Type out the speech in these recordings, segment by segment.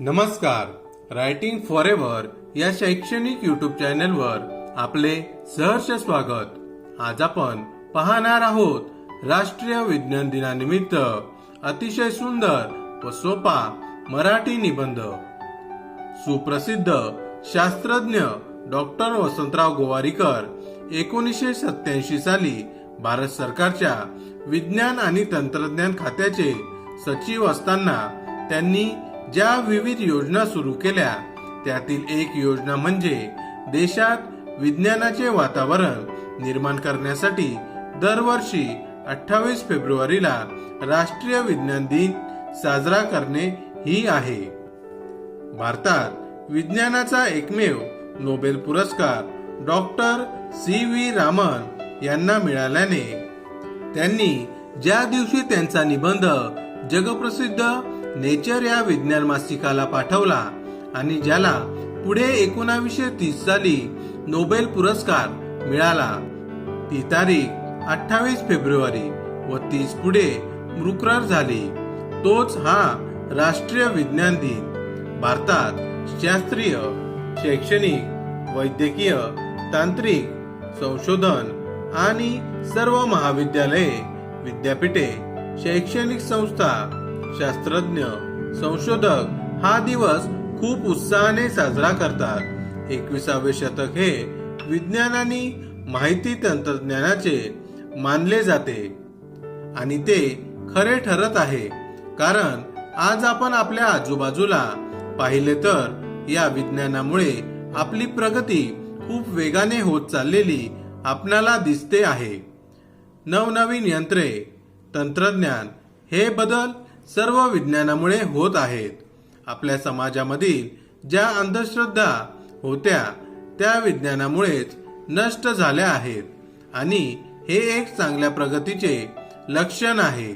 नमस्कार. Writing for ever या शैक्षणिक युट्यूब चॅनलवर आपले सहर्ष स्वागत. आज आपण पाहणार आहोत राष्ट्रीय विज्ञान दिनानिमित्त अतिशय सुंदर व सोपा मराठी निबंध. सुप्रसिद्ध शास्त्रज्ञ डॉक्टर वसंतराव गोवारीकर एकोणीसशे सत्याऐंशी साली भारत सरकारच्या विज्ञान आणि तंत्रज्ञान खात्याचे सचिव असताना त्यांनी ज्या विविध योजना सुरू केल्या त्यातील एक योजना म्हणजे देशात विज्ञानाचे वातावरण निर्माण करण्यासाठी दरवर्षी अठ्ठावीस फेब्रुवारीला राष्ट्रीय विज्ञान दिन साजरा करणे ही आहे. भारतात विज्ञानाचा एकमेव नोबेल पुरस्कार डॉक्टर सी व्ही रामन यांना मिळाल्याने त्यांनी ज्या दिवशी त्यांचा निबंध जगप्रसिद्ध नेचर या विज्ञान मासिकाला पाठवला आणि ज्याला पुढे एकोणावीसशे तीस साली नोबेल पुरस्कार मिळाला ती तारीख अठ्ठावीस फेब्रुवारी व तीस पुढे मुक्रर झाली. तोच हा राष्ट्रीय विज्ञान दिन भारतात शास्त्रीय शैक्षणिक वैद्यकीय तांत्रिक संशोधन आणि सर्व महाविद्यालये विद्यापीठे शैक्षणिक संस्था शास्त्रज्ञ संशोधक हा दिवस खूप उत्साहाने साजरा करतात. एकविसावे शतक हे विज्ञान आणि माहिती तंत्रज्ञानाचे मानले जाते. आणि ते खरे ठरत आहे. कारण आज आपण आपल्या आजूबाजूला पाहिले तर या विज्ञानामुळे आपली प्रगती खूप वेगाने होत चाललेली आपणाला दिसते आहे. नवनवीन यंत्रे तंत्रज्ञान हे बदल सर्व विज्ञानामुळे होत आहेत. आपल्या समाजामधील ज्या अंधश्रद्धा होत्या त्या विज्ञानामुळेच नष्ट झाल्या आहेत आणि हे एक चांगल्या प्रगतीचे लक्षण आहे.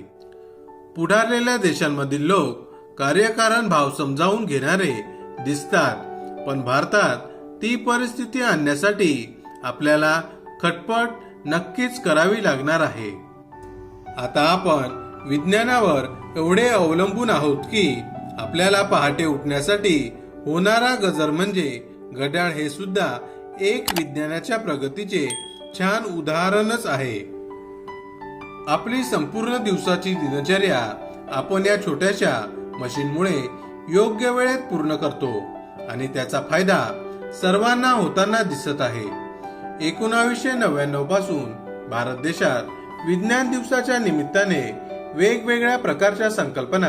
पुढारलेल्या देशांमधील लोक कार्यकारण भाव समजावून घेणारे दिसतात. पण भारतात ती परिस्थिती आणण्यासाठी आपल्याला खटपट नक्कीच करावी लागणार आहे. आता आपण विज्ञानावर एवढे अवलंबून आहोत की आपल्याला पहाटे उठण्यासाठी होणारा गजर म्हणजे घड्याळ हे सुद्धा एक विज्ञानाच्या प्रगतीचे छान उदाहरणच आहे. आपली संपूर्ण दिवसाची दिनचर्या आपण या छोट्याशा मशीनमुळे योग्य वेळेत पूर्ण करतो आणि त्याचा फायदा सर्वांना होताना दिसत आहे. एकोणावीसशे नव्याण्णवपासून भारत देशात विज्ञान दिवसाच्या निमित्ताने वेगवेगळ्या प्रकारच्या संकल्पना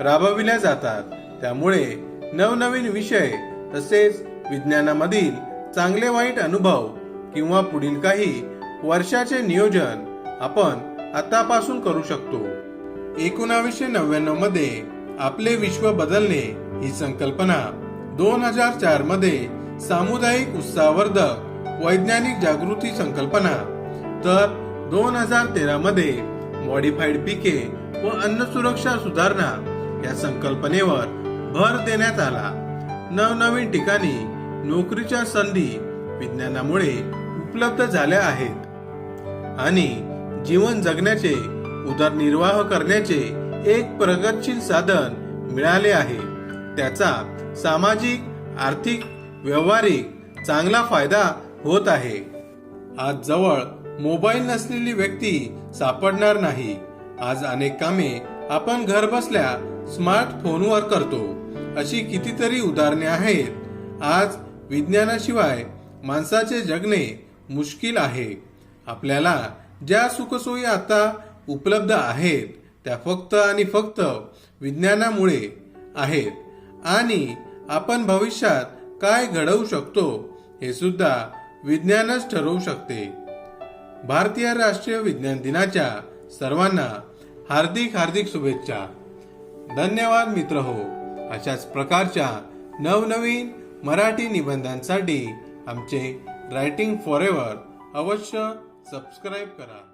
राबविल्या जातात. त्यामुळे नवनवीन विषय तसेच विज्ञानामधील चांगले वाईट अनुभव किंवा पुढील काही वर्षाचे नियोजन आपण आतापासून करू शकतो. एकोणावीसशे नव्याण्णवमध्ये आपले विश्व बदलणे ही संकल्पना दोन हजार चारमध्ये सामुदायिक उत्साहवर्धक वैज्ञानिक जागृती संकल्पना तर दोन हजार तेरा मध्ये मॉडिफाईड पिके व अन्न सुरक्षा सुधारणा या संकल्पनेवर भर देण्यात आला. नवनवीन ठिकाणी नोकरीच्या संधी विज्ञानामुळे उपलब्ध झाल्या आहेत. आणि जीवन जगण्याचे उदरनिर्वाह करण्याचे एक प्रगतशील साधन मिळाले आहे. त्याचा सामाजिक आर्थिक व्यवहारिक चांगला फायदा होत आहे. आज जवळ मोबाईल नसलेली व्यक्ती सापडणार नाही. आज अनेक कामे आपण घर बसल्या स्मार्टफोनवर करतो. अशी कितीतरी उदाहरणे आहेत. आज विज्ञानाशिवाय माणसाचे जगणे मुश्किल आहे. आपल्याला ज्या सुखसोयी आता उपलब्ध आहेत त्या फक्त आणि फक्त विज्ञानामुळे आहेत. आणि आपण भविष्यात काय घडवू शकतो हे सुद्धा विज्ञानच ठरवू शकते. भारतीय राष्ट्रीय विज्ञान दिनाच्या सर्वांना हार्दिक हार्दिक शुभेच्छा. धन्यवाद मित्र हो. अशाच प्रकारच्या नवनवीन मराठी निबंधांसाठी आमचे रायटिंग फॉर एव्हर अवश्य सबस्क्राईब करा.